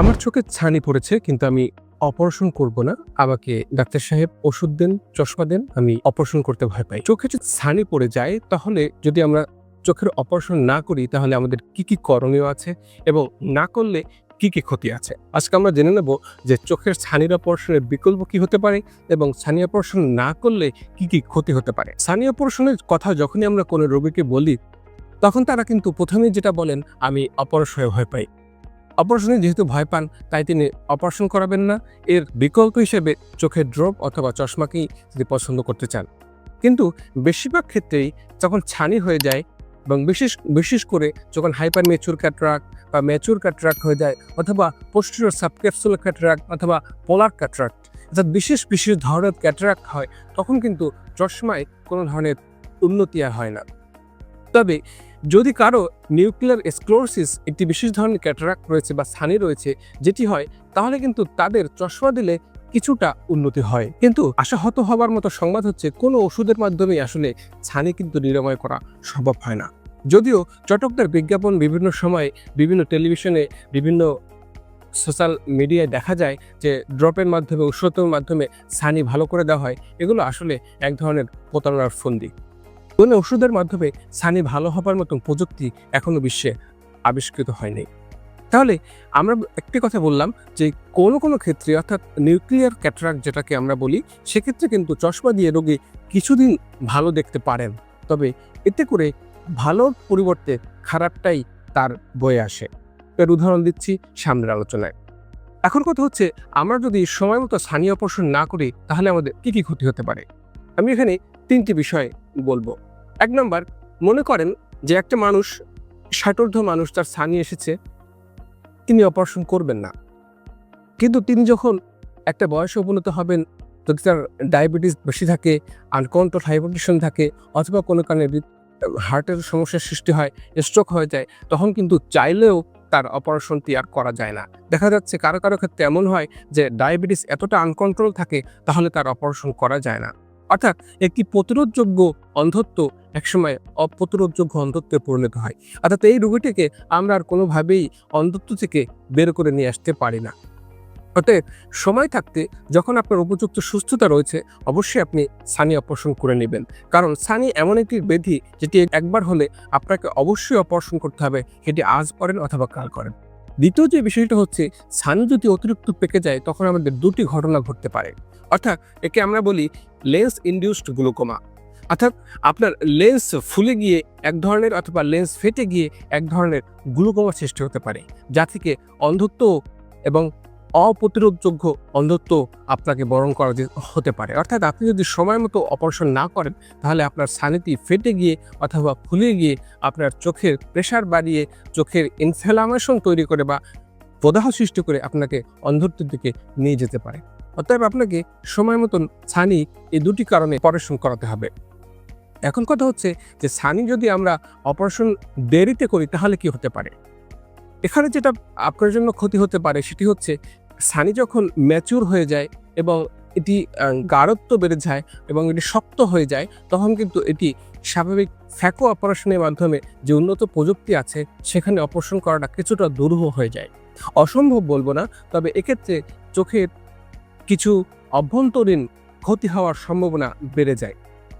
আমার চোখে ছানি পড়েছে, কিন্তু আমি অপারেশন করব না। আমাকে ডাক্তার সাহেব ওষুধ দেন, চশমা দেন, আমি অপারেশন করতে ভয় পাই। চোখে যদি ছানি পড়ে যায়, তাহলে যদি আমরা চোখের অপারেশন না করি, তাহলে আমাদের কি কি করণীয় আছে এবং না করলে কি কি ক্ষতি আছে? আজকে আমরা জেনে নেব যে চোখের ছানির অপারেশনের বিকল্প কি হতে পারে এবং ছানি অপারেশন না করলে কি কি ক্ষতি হতে পারে। ছানি অপারেশনের কথা যখনই আমরা কোনো রোগীকে বলি, তখন তারা কিন্তু প্রথমেই যেটা বলেন, আমি অপারেশনে ভয় পাই। অপারেশনে যেহেতু ভয় পান, তাই তিনি অপারেশন করাবেন না। এর বিকল্প হিসেবে চোখের ড্রপ অথবা চশমাকেই তিনি পছন্দ করতে চান। কিন্তু বেশিরভাগ ক্ষেত্রেই যখন ছানি হয়ে যায় এবং বিশেষ বিশেষ করে যখন হাইপার ম্যাচুর ক্যাটরাক্ট বা ম্যাচুর ক্যাটরাক্ট হয়ে যায় অথবা পোস্টিরিয়র সাবক্যাপসুলার ক্যাটরাক্ট অথবা পোলার ক্যাটরাক্ট অর্থাৎ বিশেষ বিশেষ ধরনের ক্যাটরাক্ট হয়, তখন কিন্তু চশমায় কোনো ধরনের উন্নতি আর হয় না। তবে যদি কারও নিউক্লিয়ার স্ক্লোরসিস একটি বিশেষ ধরনের ক্যাটারাক্ট রয়েছে বা ছানি রয়েছে, যেটি হয়, তাহলে কিন্তু তাদের চশমা দিলে কিছুটা উন্নতি হয়। কিন্তু আশাহত হবার মতো সংবাদ হচ্ছে, কোনো ওষুধের মাধ্যমে আসলে ছানি কিন্তু নিরাময় করা সম্ভব হয় না। যদিও চটকদার বিজ্ঞাপন বিভিন্ন সময়ে বিভিন্ন টেলিভিশনে, বিভিন্ন সোশ্যাল মিডিয়ায় দেখা যায় যে ড্রপের মাধ্যমে ঔষধের মাধ্যমে ছানি ভালো করে দেওয়া হয়, এগুলো আসলে এক ধরনের প্রতারণার ফন্দি। কোনো ওষুধের মাধ্যমে ছানি ভালো হবার মতন প্রযুক্তি এখনও বিশ্বে আবিষ্কৃত হয়নি। তাহলে আমরা একটি কথা বললাম যে কোনো কোনো ক্ষেত্রে অর্থাৎ নিউক্লিয়ার ক্যাটারাক্ট যেটাকে আমরা বলি, সেক্ষেত্রে কিন্তু চশমা দিয়ে রোগী কিছুদিন ভালো দেখতে পারেন। তবে এতে করে ভালোর পরিবর্তে খারাপটাই তার বয়ে আসে। এর উদাহরণ দিচ্ছি সামনের আলোচনায়। এখন কথা হচ্ছে, আমরা যদি সময় মতো স্থানীয় অপারেশন না করি, তাহলে আমাদের কি কি ক্ষতি হতে পারে? আমি এখানে তিনটি বিষয় বলব। এক নম্বর, মনে করেন যে একটা মানুষ, ষাটোর্ধ মানুষ তার স্থানীয় এসেছে, তিনি অপারেশন করবেন না। কিন্তু তিনি যখন একটা বয়সে উপনীত হবেন, যদি তার ডায়াবেটিস বেশি থাকে আনকন্ট্রোল হাইপারটেনশন থাকে, অথবা কোনো কারণে হার্টের সমস্যার সৃষ্টি হয় স্ট্রোক হয়ে যায়, তখন কিন্তু চাইলেও তার অপারেশনটি আর করা যায় না। দেখা যাচ্ছে কারও কারও ক্ষেত্রে এমন হয় যে ডায়াবেটিস এতটা আনকন্ট্রোল থাকে, তাহলে তার অপারেশন করা যায় না। অর্থাৎ একটি প্রতিরোধযোগ্য অন্ধত্ব একসময় অপ্রতিরোধযোগ্য অন্ধত্বে পরিণত হয়। অর্থাৎ এই রোগীটিকে আমরা আর কোনোভাবেই অন্ধত্ব থেকে বের করে নিয়ে আসতে পারি না। অতএব সময় থাকতে যখন আপনার উপযুক্ত সুস্থতা রয়েছে, অবশ্যই আপনি সানি অপারেশন করে নেবেন। কারণ সানি এমন একটি ব্যাধি যেটি একবার হলে আপনাকে অবশ্যই অপারেশন করতে হবে, সেটি আজ করেন অথবা কাল করেন। দ্বিতীয় যে বিষয়টা হচ্ছে, সানি যদি অতিরিক্ত পেকে যায়, তখন আমাদের দুটি ঘটনা ঘটতে পারে। অর্থাৎ, একে আমরা বলি লেন্স ইনডিউসড গ্লুকোমা। অর্থাৎ, আপনার লেন্স ফুলে গিয়ে এক ধরনের অথবা লেন্স ফেটে গিয়ে এক ধরনের গ্লুকোমা সৃষ্টি হতে পারে, যা থেকে অন্ধত্ব এবং অপ্রতিরোধযোগ্য অন্ধত্ব আপনাকে বরণ করা হতে পারে। অর্থাৎ আপনি যদি সময় মতো অপারেশন না করেন, তাহলে আপনার সানিটি ফেটে গিয়ে অথবা ফুলে গিয়ে আপনার চোখের প্রেশার বাড়িয়ে চোখের ইনফ্লামেশন তৈরি করে বা প্রদাহ সৃষ্টি করে আপনাকে অন্ধত্বের দিকে নিয়ে যেতে পারে। অতএব আপনাকে সময় মতন ছানি এই দুটি কারণে অপারেশন করাতে হবে। এখন কথা হচ্ছে যে ছানি যদি আমরা অপারেশন দেরিতে করি, তাহলে কি হতে পারে? এখানে যেটা আপনার জন্য ক্ষতি হতে পারে, সেটি হচ্ছে ছানি যখন ম্যাচুর হয়ে যায় এবং এটি গাঢ়ত্ব বেড়ে যায় এবং এটি শক্ত হয়ে যায়, তখন কিন্তু এটি স্বাভাবিক ফ্যাকো অপারেশনের মাধ্যমে যে উন্নত প্রযুক্তি আছে, সেখানে অপারেশন করাটা কিছুটা দুরূহ হয়ে যায়। অসম্ভব বলব না, তবে এক্ষেত্রে চোখের কিছু অভ্যন্তরীণ ক্ষতি হওয়ার সম্ভাবনা বেড়ে যায়।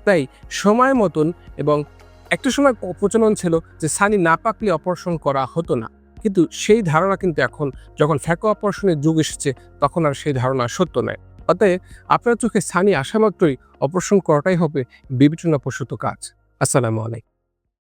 তাই সময় মতন এবং একটা সময় প্রচলন ছিল যে সানি না পাকলে অপারেশন করা হতো না। কিন্তু সেই ধারণা কিন্তু এখন যখন ফ্যাকো অপারেশনের যুগ এসেছে, তখন আর সেই ধারণা সত্য নয়। অতএব আপনার চোখে সানি আসা মাত্রই অপারেশন করাটাই হবে বিবেচনাপ্রসূত কাজ। আসসালামু আলাইকুম।